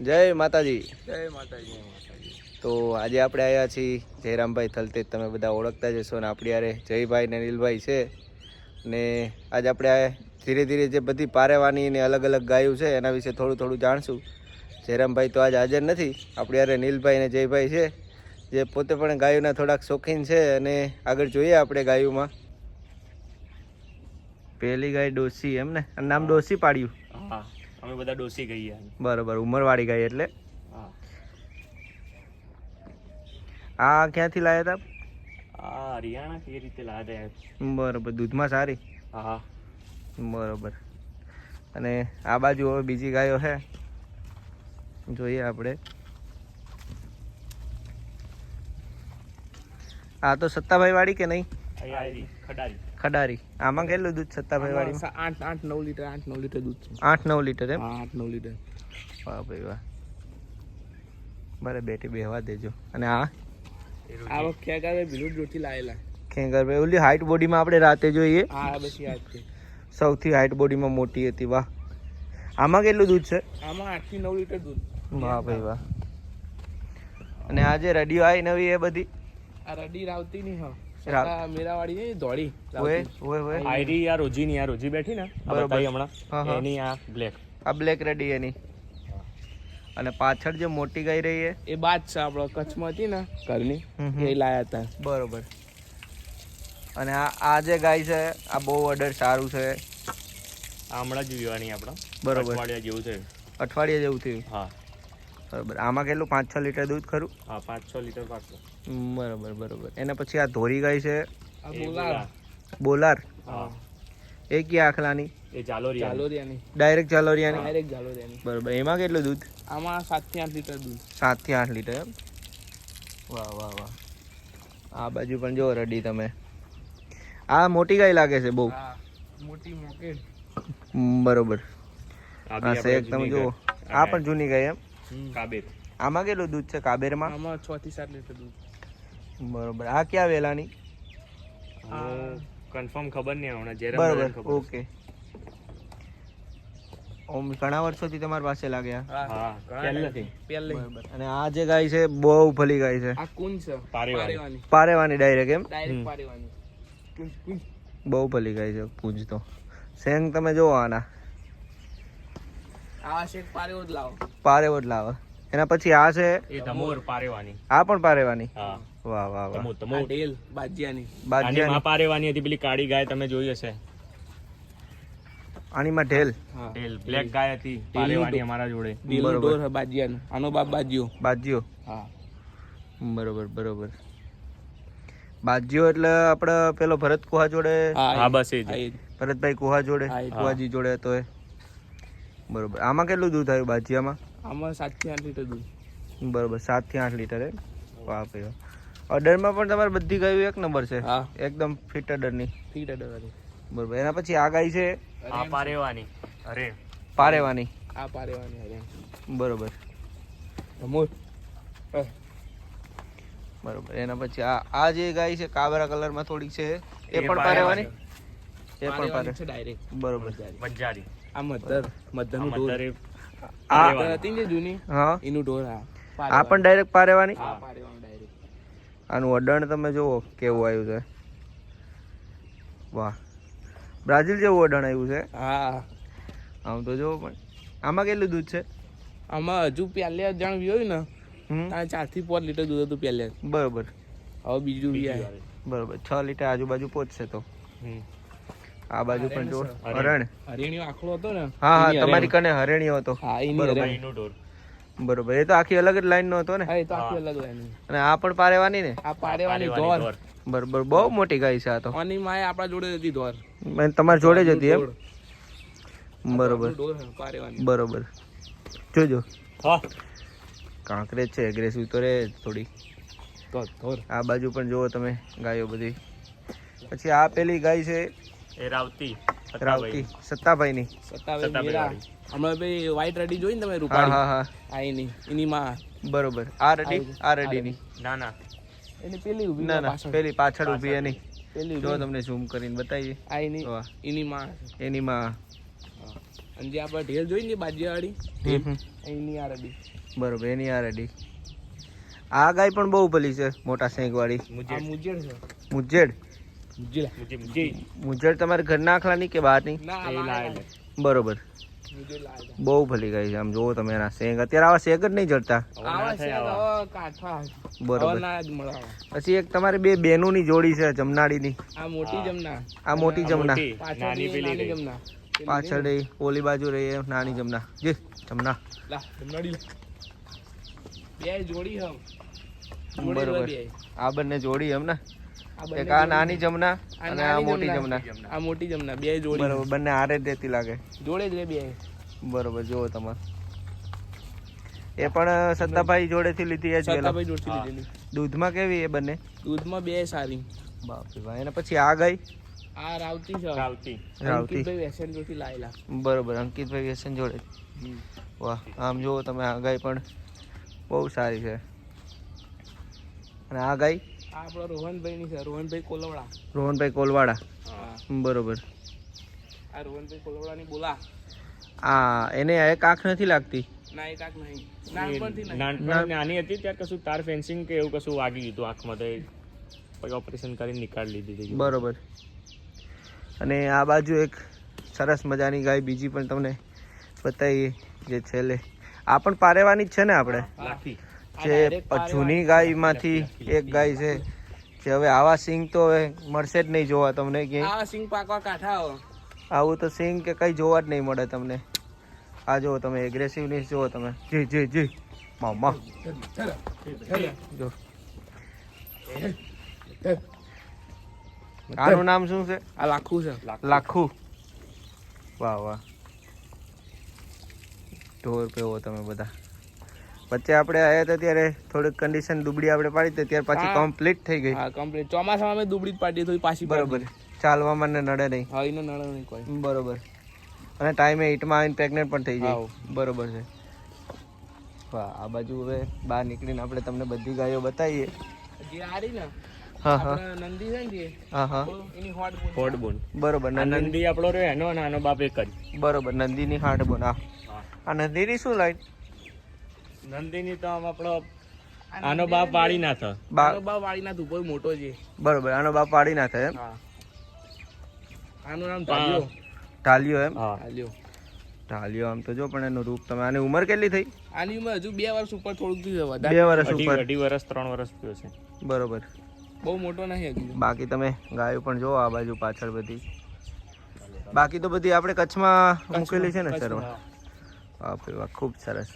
જય માતાજી. જય માતાજી. તો આજે આપણે આવ્યા છીએ જયરામભાઈ થલતેજ તમે બધા ઓળખતા જશો ને આપણી યારે જયભાઈ ને નીલભાઈ છે. ને આજે આપણે ધીરે ધીરે જે બધી પારેવાની ને અલગ અલગ ગાયું છે એના વિશે થોડું થોડું જાણશું. જયરામભાઈ તો આજે હાજર નથી આપણી યારે નીલભાઈ ને જયભાઈ છે જે પોતે પણ ગાયોના થોડાક શોખીન છે અને આગળ જોઈએ આપણે ગાયોમાં. પહેલી ગાય ડોસી એમ ને અને નામ ડોસી પાડ્યું. હા. અમે બધા ડોસી ગઈએ બરોબર ઉંમરવાળી ગાય એટલે? આ ક્યાંથી લાવ્યા હતા આ હરિયાણા કઈ રીતે લાવ્યા બરોબર દૂધમાં સારી? હા. બરોબર. અને આ બાજુ હવે બીજી ગાયો છે જોઈએ આપણે. આ તો સત્તાભાઈ વાળી કે નહીં? ખડારી આમાં કેટલું દૂધ સત્તાભાઈ વાળી આઠ આઠ નવ લીટર આઠ નવ લીટર દૂધ છે. આઠ નવ લીટર એમ? આઠ નવ લીટર. વાહ ભાઈ વાહ. બરાબર બેટી બેહવા દેજો. અને આ? આ વખતે ક્યાં ગાવે જોથી ખેંગર ભાઈ ઓલી હાઈટ બોડીમાં આપણે રાતે જોઈએ. હા બસ યાદ છે. સૌથી હાઈટ બોડીમાં મોટી હતી વાહ. આમાં કેટલું દૂધ છે? આમાં આઠથી નવ લીટર દૂધ. વાહ ભાઈ વાહ. અને આ જે રેડિયો આવી નવી એ બધી? આ રડી રાવતી નહીં હા. રાવ- સત્તા મેરાવાળી છે ધોળી ઓએ ઓએ ઓએ આયરી આ રોજીની આ રોજી બેઠી ને બતાવી હમણાં. એની આ બ્લેક આ બ્લેક રેડી એની. અને પાછળ જે મોટી ગાય રહી છે એ બાદ છે આપણો કચ્છમાં હતી ને ઘરની. એ લાયા હતા. બરોબર. અને આ આ જે ગાય છે આ બહુ ઓર્ડર સારું છે. આ હમણાં જ વિવાની આપણા. બરોબર. અઠવાડિયા જેવું છે અઠવાડિયા જેવું થયું. હા. બરોબર. આમાં કેટલું? પાંચ છ લીટર દૂધ ખરું? હા પાંચ છ લીટર હમ, બરોબર બરોબર. એના પછી આ ધોરી ગાય છે? બોલાર. બોલાર? હા. એ ક્યાં આખલાની? એ જાલોરિયાની. ડાયરેક્ટ જાલોરિયાની? ડાયરેક્ટ જાલોરિયાની. બરોબર. એમાં કેટલું દૂધ? આમાં સાતથી આઠ લીટર દૂધ. સાતથી આઠ લીટર એમ? વાહ વાહ વાહ. આ બાજુ પણ જો રડી તમે. આ મોટી ગાય લાગે છે બહુ? મોટી મોકેટ બરોબર. આ શેક તમે જુઓ. આ પણ જૂની ગાય એમ? કાબેર. આમાં કેટલું દૂધ છે કાબેરમાં? આમાં છ થી સાત લીટર દૂધ. બરોબર. આ ક્યાં વેલાની? કન્ફર્મ ખબર નહીં હમણાં જ્યારે બરોબર. ઓકે. ઓમ ઘણા વર્ષોથી તમારી પાસે લાગ્યા? હા. પહેલેથી. પહેલે અને આ જે ગાય છે બહુ ભલી ગાય છે. આ કુંજ છે. પારેવાની. ડાયરેક્ટ એમ? ડાયરેક્ટ પારેવાની. કુંજ કુંજ બહુ ભલી ગાય છે પૂંજ તો. સેંગ તમે જોવો પારેવો જ લાવો. પારેવો જ લાવે. એના પછી આ છે? એ ધમોર પારેવાની. આ પણ પારેવાની? હા. વાહ વાહ વાહ. તમો આ તમો બાજિયાની. આની બાજિયા માં પારેવાની હતી પેલી કાળી ગાય તમે જોઈ હશે. આનીમાં ઢેલ. હા. બ્લેક ગાય હતી. પારેવાની અમારા જોડે. બરોબર. ડોર બાજિયાનો. આનો બાપ બાજિયો. બાજ્યો. હા. બરોબર બરોબર. બાજ્યો એટલે આપણે પેલો ભરત કુહા જોડે? હા, બસ એ જ. હા, એ જ. ભરતભાઈ કુહા જોડે? હા, કુહાજી જોડે હતો એ. બરોબર. આમાં કેટલું દૂધ આવ્યું બાજિયામાં આમાં સાતથી આઠ લીટર દૂધ. બરોબર સાતથી આઠ લીટર એમ? વાહ ભાઈ ઓર્ડરમાં પણ તમારે બધી ગાયો એક નંબર છે? એકદમ ફિટ ઓર્ડરની ફિટ ડર બરોબર એના પછી આ ગાય છે? આ પારેવાની. અરે. પારેવાની. આ પારેવાની અરે. બરોબર. અમોલ. બરોબર એના પછી આ આ જે ગાય છે કાબરા કલરમાં થોડીક છે એ એ પણ પારેવાની. એ પણ પારે છે ડાયરેક્ટ બરોબર. વંજારી આ મધર મધરનું આ ઢોર આ હતી ને જૂની હા. એનું ઢોર આ આ પણ ડાયરેક્ટ પારેવાની હા પારેવાનું ડાયરેક્ટ આનું અડણ તમે જુઓ કેવું આવ્યું છે. વાહ. બ્રાઝિલ જેવું અડણ આવ્યું છે. હા. આમ તો જુઓ પણ. આમાં કેટલું દૂધ છે? આમાં હજુ પહેલે જાણ વિયોયું ને હમ. ત્યાં ચારથી પાંચ લીટર દૂધ હતું પહેલે બરોબર. હવે બીજું બી આવે. બરોબર. છ લીટર આજુબાજુ પહોંચશે તો. હમ. આ બાજુ પણ જો હરણ. હરણ આખલો હતો ને? હા હા તમારી કને હરણીયો હતો. હા એની. ઢોર બરોબર. એ તો આખી અલગ જ લાઈન નો હતો ને? હા એ તો આખી અલગ લાઈન અને આ પણ પારેવાની ને? આ પારેવાની ઢોર. બરોબર. બહુ મોટી ગાય છે આ તો. આની માએ આપણા જોડે હતી ધોર. મેં તમારી જોડે જ હતી એમ? બરોબર. ઢોર પારેવાની. બરોબર. જોજો. હા. કાંકરેજ છે એગ્રેસિવ તો રે થોડી. ધોર. આ બાજુ પણ જુઓ તમે ગાયો બધી. પછી આ પેલી ગાય છે એ રાવતી રાવતી સત્તાભાઈની. સત્તાવે સત્તાવે વાળી. હમણાં ભાઈ વ્હાઈટ રેડી જોઈ ને તમે રૂપાળી. હા હા આ એની એની માં. બરોબર. આ રેડી આ રેડીની ના. ના એની પેલી ઊભી ના ના. પેલી પાછળ ઊભી એની. પેલી જો તમને ઝૂમ કરીને બતાવીએ. આ એની વાહ. એની માં. એની માં. અને જે આપણે ઢેલ જોઈ ને બાજિયાવાળી હમ હમ. એની આ રડી બરોબર એની આ રેડી આ ગાય પણ બહુ ભલી છે મોટા સેંકવાળી મુજેડ છે. મુજેડ? મુજેલા મુજે મુજે. મુજેડ તમારે ઘરના આખલાની કે બહારની? બરોબર. બહુ ભલી ગઈ છે. આમ જોવો તમે એના સેંગ અત્યારે આવા સેંગ જ નહીં જડતા બરોબર. પછી એક તમારી બે બેનોની જોડી છે જમનાડીની. આ મોટી. જમના. આ મોટી જમના. પાછળ નાની પેલી રહી. જમના. પાછળ રહી રહી ઓલી બાજુ રહી એ નાની જમના. જે જમના. બે જોડી હમ. બરોબર. આ બંને જોડી એમ ને? એક આ નાની જમના અને આ મોટી જમના. આ મોટી જમના બે જોડી. બરોબર બંને આરે જ દેતી લાગે. જોડે જ રે બે. બરોબર જુઓ તમારે એ પણ સત્તાભાઈ જોડેથી લીધી એ જ વેલો. સતાભાઈ લીધેલી. દૂધમાં કેવી એ બંને? દૂધમાં બે સારી. બાપરે ભાઈ અને પછી આ ગઈ? આ રાવતી છે. રાવતી. રાવતી. ભાઈ વેસન જોડેથી લાયેલા. બરોબર અંકિતભાઈ વેસન જોડે. વાહ આમ જુઓ તમે આ ગાય પણ બહુ સારી છે. અને આ ગાય આપણો રોહનભાઈ ની છે રોહનભાઈ કોલવડા. રોહનભાઈ કોલવાડા. હા. બરોબર. આ રોહનભાઈ કોલવડા ની બોલા. આ એને એક આંખ નથી લાગતી? ના એક આંખ નહીં. નાનપણ નાની હતી ત્યારે કશું તાર ફેન્સિંગ કે એવું કશું વાગી ગયું આંખમાં તો પછી ઓપરેશન કરીને નીકાળી લીધી હતી. બરોબર. અને આ બાજુ એક સરસ મજાની ગાય બીજી પણ તમને બતાવીએ જે છેલ્લે. આ પણ પારેવાની જ છે ને આપણે? લાખી. જે જૂની ગાયમાંથી એક ગાય છે. જે હવે આવા સિંગ તો હવે મળશે જ નહીં જોવા તમને આ સિંગ પાકવા કાઠા આવો આવું તો સિંગ કે કઈ જોવા જ નહીં મળે તમને. આ જુઓ તમે એગ્રેસિવનેસ જુઓ તમે. જી જી જી. મામા જો. આનું નામ શું છે? આ લાખુ છે. લાખું. વાહ વાહ. ઢોર પેવો તમે બધા. વચ્ચે આપણે આવ્યા હતા ત્યારે થોડીક કન્ડિશન દુબળી આપણે પાડી હતી ત્યારે પછી. કમ્પ્લીટ થઈ ગઈ. હા કમ્પ્લીટ ચોમાસામાં અમે દુબળી જ પાડી હતી પાછી બરોબર. ચાલવામાં ને નડે નહીં. હા એને નડે નહીં કોઈ. બરોબર. અને ટાઈમે હીટમાં આવીને પ્રેગ્નેન્ટ પણ થઈ જાય બરોબર છે. વાહ આ બાજુ હવે બહાર નીકળીને આપણે તમને બધી ગાયો બતાવીએ. જે આરી ને બરોબર આ નંદી આપણો રહ્યો એનો અને આનો બાપ એક જ. બરોબર નંદીની હાટ બોન આ આ નંદીની શું લાઈન નંદીની તો આમ આપણો આનો બાપ વાળી ના આનો બાપ વાળીના ધુપો મોટો છે. બરોબર આનો બાપ પાડી ના થાય એમ? આનું નામ ટાલિયો ટાલિયો એમ? હા. ટાલિયો ઢાલિયો આમ તો જો પણ એનું રૂપ તમે આની ઉંમર કેટલી થઈ? આની ઉંમર હજુ બે વર્ષ ઉપર થોડુંક થયું વધારે. બે વર્ષ ઉપર. અઢી વર્ષ ત્રણ વર્ષ થયો છે. બરોબર. બહુ મોટો નહીં હજુ. બાકી તમે ગાયો પણ જો આ બાજુ પાછળ બધી. બાકી તો બધી આપણે કચ્છમાં મૂકેલી છે ને સર. બાપરે ખૂબ સરસ.